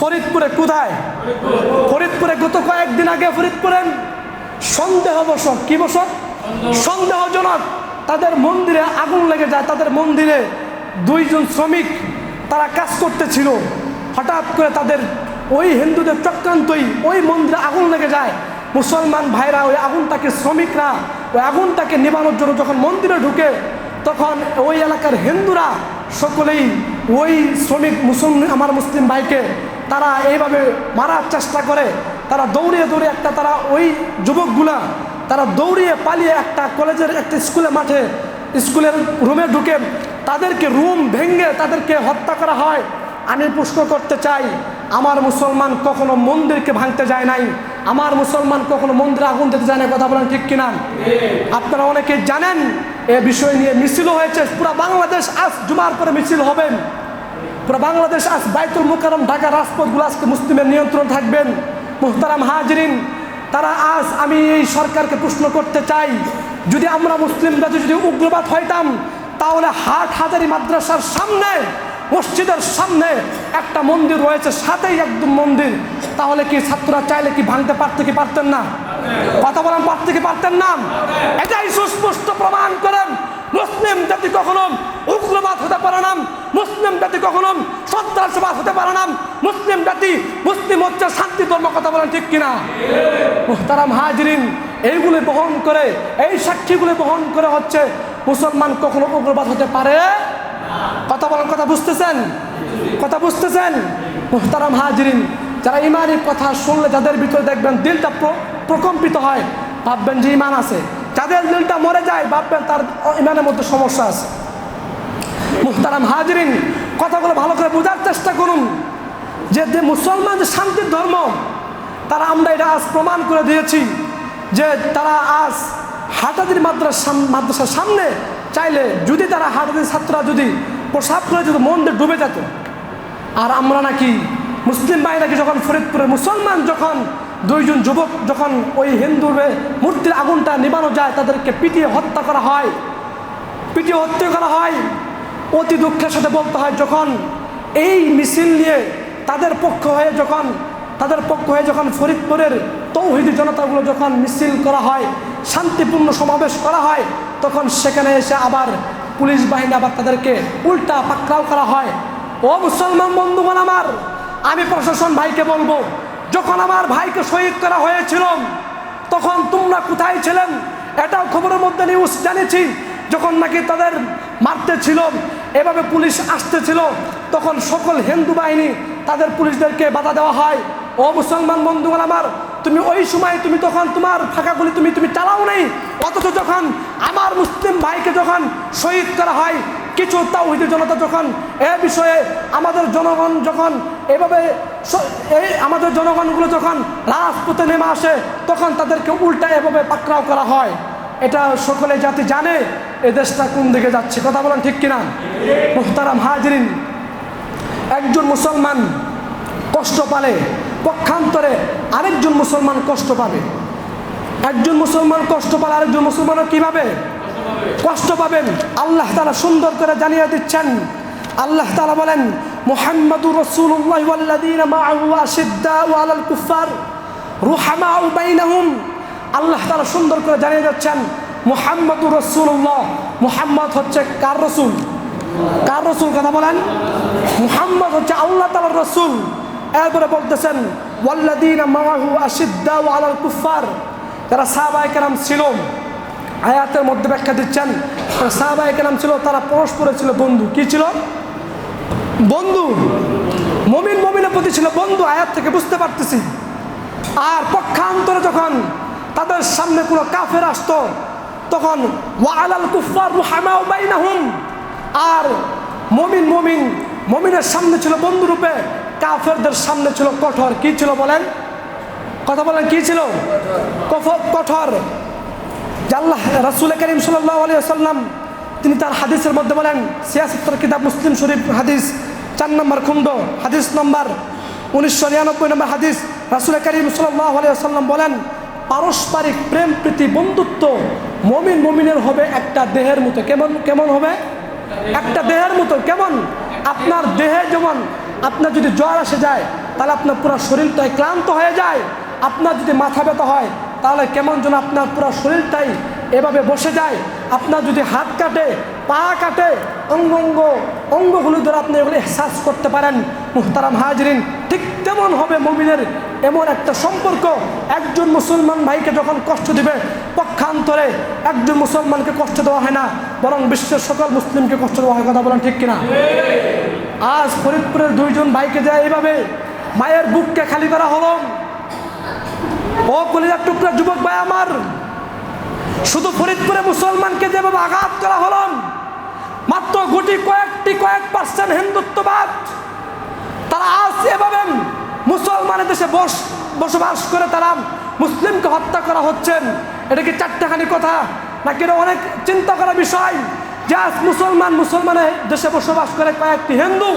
ফরিদপুরে কোথায়? ফরিদপুরে গত কয়েকদিন আগে ফরিদপুরে সন্দেহবশত, কি বসত সন্দেহজনক তাদের মন্দিরে আগুন লেগে যায়। তাদের মন্দিরে দুইজন শ্রমিক তারা কাজ করতেছিল। হঠাৎ করে তাদের ওই হিন্দুদের চক্রান্তই ওই মন্দিরে আগুন লেগে যায়। মুসলমান ভাইরা ওই আগুনটাকে, শ্রমিকরা ওই আগুনটাকে নিবানোর জন্য যখন মন্দিরে ঢুকে, তখন ওই এলাকার হিন্দুরা সকলেই ওই শ্রমিক মুসলমান, আমার মুসলিম ভাইকে তারা এইভাবে মারার চেষ্টা করে, তারা দৌড়িয়ে দৌড়িয়ে একটা তারা ওই যুবকগুলা তারা দৌড়িয়ে পালিয়ে একটা কলেজের একটা স্কুলে মাঠে, স্কুলের রুমে ঢুকে তাদেরকে রুম ভেঙে তাদেরকে হত্যা করা হয়। আমি প্রশ্ন করতে চাই, আমার মুসলমান কখনো মন্দিরকে ভাঙতে যায় নাই? আমার মুসলমান কখনো মন্দিরে আগুন দিতে যায় না কথা বলেন ঠিক কিনা? আপনারা অনেকে জানেন, এ বিষয় নিয়ে মিছিলও হয়েছে, পুরো বাংলাদেশ আজ জুমার পরে মিছিল হবেন বাংলাদেশ আজ বাইতুল মুকারম ঢাকা রাজপথগুলো আজকে মুসলিমের নিয়ন্ত্রণ থাকবেন। মুহতারাম হাজরিন, তারা আজ আমি এই সরকারকে প্রশ্ন করতে চাই, যদি আমরা মুসলিমরা যদি উগ্রবাদ হইতাম, তাহলে হাট হাজারি মাদ্রাসার সামনে, মসজিদের সামনে একটা মন্দির রয়েছে, সাথেই একদম মন্দির। তাহলে কি ছাত্ররা চাইলে কি ভাঙতে পারতে কি পারতেন না? কথা বলেন পারতে কি পারতেন না? এটাই সুস্পষ্ট প্রমাণ করেন, মুসলিম জাতি কখনো উগ্রবাদ হতে পারে না। মুসলিম জাতি কখনো সন্ত্রাসবাদ হতে পারে না। মুসলিম জাতি, মুসলিম হচ্ছে শান্তি ধর্ম কথা বলেন ঠিক কিনা? মোহতারাম হাজরিন এইগুলি বহন করে, এই সাক্ষীগুলি বহন করে হচ্ছে মুসলমান কখনো উগ্রবাদ হতে পারে? কথা বলার কথা বুঝতেছেন? কথা বুঝতেছেন? মোহতারাম হাজরিন যারা ইমানি কথা শুনলে যাদের ভিতরে দেখবেন দিলটা প্রকম্পিত হয়, ভাববেন যে ইমান আছে। যাদের দিলটা মরে যায়, ভাববেন তার ইমানের মধ্যে সমস্যা আছে। মুহতারাম হাজরিন, কথাগুলো ভালো করে বোঝার চেষ্টা করুন যে যে মুসলমান যে শান্তির ধর্ম, তারা আমরা এটা আজ প্রমাণ করে দিয়েছি যে তারা আজ হাটাদির মাদ্রাসা মাদ্রাসার সামনে চাইলে যদি তারা হাটাদির ছাত্ররা যদি প্রসাব করে যদি মন্দির ডুবে যেত। আর আমরা নাকি মুসলিম ভাই নাকি যখন ফরিদপুরে মুসলমান যখন দুইজন যুবক যখন ওই হিন্দুর মূর্তির আগুনটা নিবানো যায়, তাদেরকে পিটিয়ে হত্যা করা হয়, পিটিয়ে হত্যা করা হয়। অতি দুঃখের সাথে বলতে হয় যখন এই মিছিল নিয়ে তাদের পক্ষ হয়ে যখন, তাদের পক্ষ হয়ে যখন ফরিদপুরের তৌহিদি জনতাগুলো যখন মিছিল করা হয়, শান্তিপূর্ণ সমাবেশ করা হয়, তখন সেখানে এসে আবার পুলিশ বাহিনী আবার তাদেরকে উল্টা পাকড়াও করা হয়। ও মুসলমান বন্ধুগণ আমার, আমি প্রশাসন ভাইকে বলব, যখন আমার ভাইকে শহীদ করা হয়েছিল, তখন তোমরা কোথায় ছিলেন? এটাও খবরের মধ্যে নিউজ জানিয়েছি, যখন নাকি তাদের মারতে ছিল এভাবে পুলিশ আসতেছিল, তখন সকল হিন্দু বাহিনী তাদের পুলিশদেরকে বাধা দেওয়া হয়। ও মুসলমান বন্ধুগণ আমার, তুমি ওই সময় তুমি তখন তোমার ফাঁকাগুলি তুমি তুমি চালাও নেই। অথচ যখন আমার মুসলিম ভাইকে যখন শহীদ করা হয়, কিছু তাওহিদি জনতা যখন এ বিষয়ে আমাদের জনগণ যখন এভাবে এই আমাদের জনগণগুলো যখন রাজপথে নেমে আসে, তখন তাদেরকে উল্টা এভাবে পাকড়াও করা হয়। এটা সকলে জাতি জানে। এ দেশটা কোন দিকে যাচ্ছে? কথা বলেন ঠিক কিনা? মুহতারাম হাজরিন। একজন মুসলমান কষ্ট পালে, পক্ষান্তরে আরেকজন মুসলমান কষ্ট পাবে। একজন মুসলমান কষ্ট পালে আরেকজন মুসলমানও কীভাবে? কষ্ট পাবেন। আল্লাহ তালা সুন্দর করে জানিয়ে দিচ্ছেন। আল্লাহ তালা বলেন, মোহাম্মদুর রসুল্লাহ আল্লাহ তালা সুন্দর করে জানিয়ে যাচ্ছেন মোহাম্মদুর রসুল্লাহ মোহাম্মদ হচ্ছে কার রসুল? কার রসুল কথা বলেন? মুহাম্মদ হচ্ছে আল্লাহ তালার রসুল। এরপরে বলতেছেন ওয়াল্লাদিন মাহু আশিদ্দা আলাল কুফার যারা সাহাবাই কেরাম ছিল, আয়াতের মধ্যে ব্যাখ্যা দিচ্ছেন সাহাবাই কেরাম ছিল, তারা পরস্পরে ছিল বন্ধু। কি ছিল? বন্ধু। মমিন মমিনের প্রতি ছিল বন্ধু, আয়াত থেকে বুঝতে পারতেছি। আর পক্ষান্তরে যখন তাদের সামনে কোনো কাফের আসতো তখন ওয়ালাল কুফার রুহামাউ বাইনাহুম। আর মমিন মমিন, মমিনের সামনে ছিল বন্ধুরূপে কাফেরদের সামনে ছিল কঠোর। কি ছিল বলেন? কথা বলেন, কি ছিল? কঠোর। যে আল্লাহ রাসুল করিম সাল্লাহ আলিয়া সাল্লাম তিনি তার হাদিসের মধ্যে বলেন সিয়াসত্তর কিতাব মুসলিম শরীফ হাদিস, চার নম্বর খুন্ড হাদিস নম্বর উনিশশো নিরানব্বই নম্বর হাদিস, রাসুল করিম সাল্লাহ আলিয়া সাল্লাম বলেন, পারস্পরিক প্রেম প্রীতি বন্ধুত্ব মমিন মমিনের হবে একটা দেহের মতো। কেমন কেমন হবে? একটা দেহের মতো। কেমন? আপনার দেহে যেমন আপনার যদি জ্বর আসে যায়, তাহলে আপনার পুরো শরীরটাই ক্লান্ত হয়ে যায়। আপনার যদি মাথা ব্যথা হয়, তাহলে কেমন যেন আপনার পুরো শরীরটাই এভাবে বসে যায়। আপনার যদি হাত কাটে, পা কাটে, অঙ্গ অঙ্গ অঙ্গগুলো ধরে আপনি এগুলো এহসাস করতে পারেন, মুহতারাম হাজরিন। ঠিক তেমন হবে মমিনের এমন একটা সম্পর্ক। একজন মুসলমান ভাইকে যখন কষ্ট দিবে, পক্ষান্তরে একজন মুসলমানকে কষ্ট দেওয়া হয় না, বরং বিশ্বের সকল মুসলিমকে কষ্ট দেওয়া হয়, কথা বলেন ঠিক কিনা? আজ ফরিদপুরের দুইজন ভাইকে যায় এইভাবে মায়ের বুককে খালি করা হলো, ও কলিজার টুকরা যুবক ভাই আমার, শুধু ফরিদপুরে মুসলমানকে যেভাবে আঘাত করা হলো মাত্র গুটি কয়েকটি, কয়েক পার্সেন্ট হিন্দুত্ববাদ। তারা আজ এভাবে মুসলমানের দেশে বস, বসবাস করে তারা মুসলিমকে হত্যা করা হচ্ছেন এটা কি চারটাখানি কথা? নাকি এটা অনেক চিন্তা করা বিষয় যে আজ মুসলমান মুসলমানের দেশে বসবাস করে কয়েকটি হিন্দু,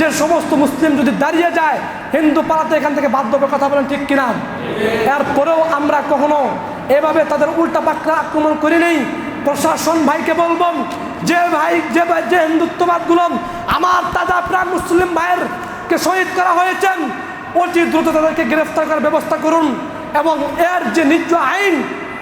যে সমস্ত মুসলিম যদি দাঁড়িয়ে যায়, হিন্দু পাড়াতে এখান থেকে বাধ্য হবে, কথা বলেন ঠিক কিনা? এরপরেও আমরা কখনো এভাবে তাদের উল্টা পাকড়া আক্রমণ করি নেই প্রশাসন ভাইকে বলব, যে ভাই যে ভাই, যে হিন্দুত্ববাদগুলো আমার তাজা প্রাণ মুসলিম ভাইয়েরকে শহীদ করা হয়েছেন, অতি দ্রুত তাদেরকে গ্রেফতার করার ব্যবস্থা করুন এবং এর যে নিজ আইন,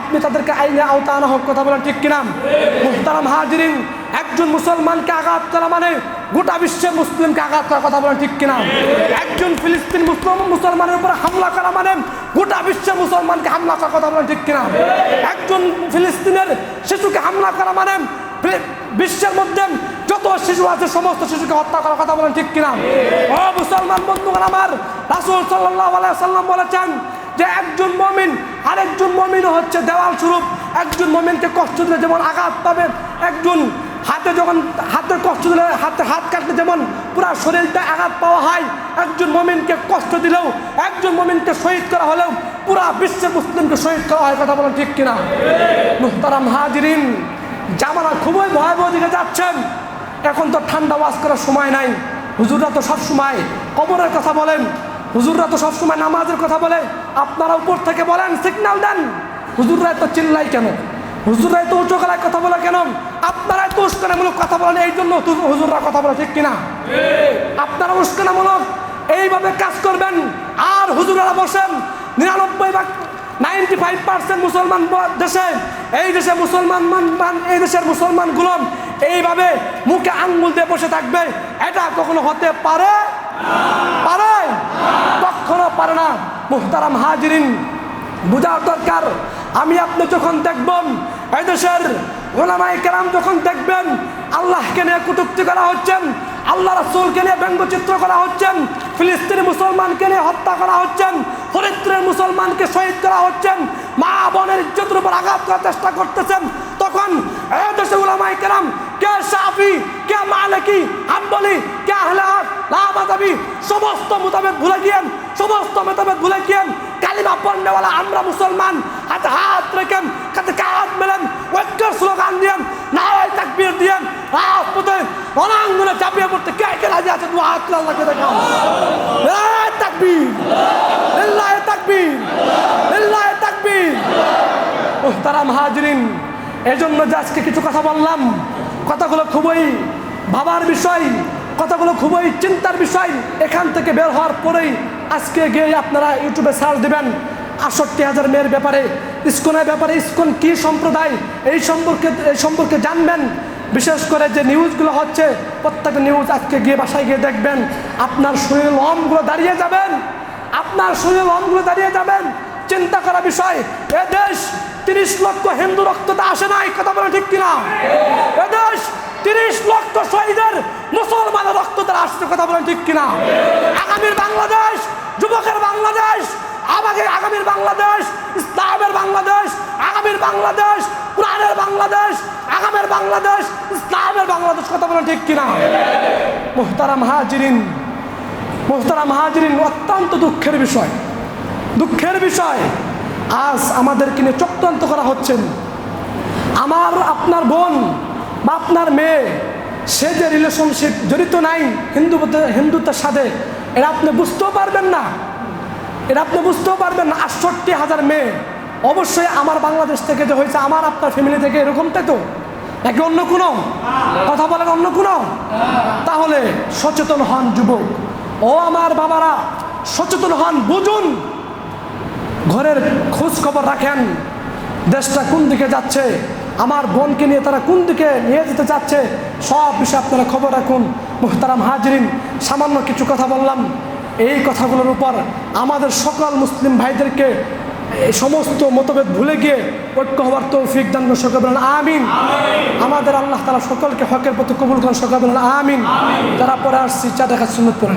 আপনি তাদেরকে আইনে আওতা আনা হোক, কথা বলেন ঠিক কিনা? মুখতারাম হাজিরিন একজন মুসলমানকে আঘাত করা মানে গোটা বিশ্বের মুসলিমকে আঘাত করার কথা বলেন ঠিক কিনা? একজন ফিলিস্তিন মুসলিম, মুসলমানের উপরে হামলা করা মানে গোটা বিশ্বের মুসলমানকে হামলা করার কথা বলেন ঠিক কিনা? একজন ফিলিস্তিনের শিশুকে হামলা করা মানে বিশ্বের মধ্যে যত শিশু আছে, সমস্ত শিশুকে হত্যা করার কথা বলেন ঠিক কিনা? ও মুসলমান বন্ধুগণ আমার, রাসুল সাল্লাহ সাল্লাম বলেছেন যে একজন মমিন, আরেকজন মমিন হচ্ছে দেওয়াল স্বরূপ। একজন মমিনকে কষ্ট দিলে যেমন আঘাত পাবে, একজন হাতে যখন হাতে কষ্ট দিলে, হাতে হাত কাটলে যেমন পুরো শরীরটা আঘাত পাওয়া হয়, একজন মমিনকে কষ্ট দিলেও, একজন মমিনকে শহীদ করা হলেও পুরা বিশ্বের মুসলিমকে শহীদ করা হয়, কথা বলেন ঠিক কিনা? মুহতারাম হাজিরিন, জামানা খুবই ভয়াবহ দিকে যাচ্ছেন। এখন তো ঠান্ডা ওয়াজ করার সময় নাই। হুজুররা তো সব সময় কবরের কথা বলেন, হুজুররা তো সব সময় নামাজের কথা বলে। আপনারা উপর থেকে বলেন সিগন্যাল দেন। হুজুররা তো চিল্লাই কেন? হুজুররাই তো উঁচু কথা বলে কেন? আপনারাই তো উস্কানামূলক কথা বলেন, এই জন্য হুজুররা কথা বলে, ঠিক কিনা? আপনারা উস্কানামূলক এইভাবে কাজ করবেন, আর হুজুরেরা বসেন নিরানব্বই ভাগ নাইনটি ফাইভ পার্সেন্ট মুসলমান দেশে, এই দেশে মুসলমান মান- এই দেশের মুসলমানগুলো এইভাবে মুখে আঙ্গুল দিয়ে বসে থাকবে, এটা কখনো হতে পারে? পারে? কখনো পারে না। মুহতারাম হাজিরিন, বোঝার দরকার। আমি আপনি যখন দেখবেন এই ওলামাই কেরাম যখন দেখবেন আল্লাহকে নিয়ে কটুক্তি করা হচ্ছেন আল্লাহ রাসুলকে নিয়ে ব্যঙ্গচিত্র করা হচ্ছেন ফিলিস্তিনি মুসলমানকে নিয়ে হত্যা করা হচ্ছেন ফরিদ্রের মুসলমানকে শহীদ করা হচ্ছেন মা বোনের ইজ্জতের উপর আঘাত করার চেষ্টা করতেছেন, তখন দেশে ওলামায় কেরাম কে সাফি কে মালিকি, হাম্বলি লামাদাবি সমস্ত মোতাবেক ভুলে গিয়েন, সমস্ত মোতাবেক ভুলে গিয়েন। কালিমা পড়নেওয়ালা আমরা মুসলমান, হাতে হাত রেখেন কাতে কাজ মেলেন, ঐক্যের স্লোগান দিয়েন, নারায় তাকবীর দিয়েন, রাজপথে রণাঙ্গনে চাপিয়ে পড়তে কে কে রাজি আছে? দু হাত আল্লাহকে দেখাও। নারায় তাকবীর তাকবীর তাকবীর। মুহতারাম হাজরিন, এজন্য যে আজকে কিছু কথা বললাম, কথাগুলো খুবই ভাবার বিষয়। কথাগুলো খুবই চিন্তার বিষয়। এখান থেকে বের হওয়ার পরেই আজকে গিয়ে আপনারা ইউটিউবে সার্চ দেবেন আষট্টি হাজার মেয়ের ব্যাপারে ইস্কনের ব্যাপারে ইস্কন কি সম্প্রদায়, এই সম্পর্কে এই সম্পর্কে জানবেন। বিশেষ করে যে নিউজগুলো হচ্ছে প্রত্যেকটা নিউজ আজকে গিয়ে বাসায় গিয়ে দেখবেন, আপনার শরীর লমগুলো দাঁড়িয়ে যাবেন, আপনার শরীর লমগুলো দাঁড়িয়ে যাবেন। চিন্তা করা বিষয়, এ দেশ তিরিশ লক্ষ হিন্দু রক্তটা আসে নাই, কথা বলে ঠিক কিনা? এ দেশ তিরিশ লক্ষ শহীদের মুসলমানের রক্ত তারা আসছে কথা বলেন ঠিক কিনা? আগামীর বাংলাদেশ, যুবকের বাংলাদেশ আমাকে আগামীর বাংলাদেশ, ইসলামের বাংলাদেশ, আগামীর বাংলাদেশ, কোরআনের বাংলাদেশ, আগামীর বাংলাদেশ, ইসলামের বাংলাদেশ কথা বলেন ঠিক কিনা? মোহতারাম হাজিরিন মোহতারাম হাজিরিন অত্যন্ত দুঃখের বিষয়। দুঃখের বিষয়, আজ আমাদেরকে নিয়ে চক্রান্ত করা হচ্ছেন। আমার, আপনার বোন বা আপনার মেয়ে, সে যে রিলেশনশিপ জড়িত নাই, হিন্দু হিন্দুত্বের সাথে, এরা আপনি বুঝতেও পারবেন না। এটা আপনি বুঝতেও পারবেন না, আটষট্টি হাজার মেয়ে। অবশ্যই আমার বাংলাদেশ থেকে যে হয়েছে, আমার, আপনার ফ্যামিলি থেকে এরকমটাই তো? নাকি অন্য কোনো? কথা বলেন অন্য কোনো? তাহলে সচেতন হন যুবক। ও আমার বাবারা, সচেতন হন, বুঝুন। ঘরের খোঁজ খবর রাখেন। দেশটা কোন দিকে যাচ্ছে? আমার বোনকে নিয়ে তারা কোন দিকে নিয়ে যেতে চাচ্ছে সব বিষয়ে আপনারা খবর রাখুন। মোহতারাম হাজরিন সামান্য কিছু কথা বললাম। এই কথাগুলোর উপর আমাদের সকল মুসলিম ভাইদেরকে এই সমস্ত মতভেদ ভুলে গিয়ে ঐক্য হওয়ার তৌফিক দান সকল বলেন আমিন। আমাদের আল্লাহ তালা সকলকে হকের প্রতি কবুল করেন সকল বলেন আমিন। যারা পরে আসছি চা দেখা সুন্নত করে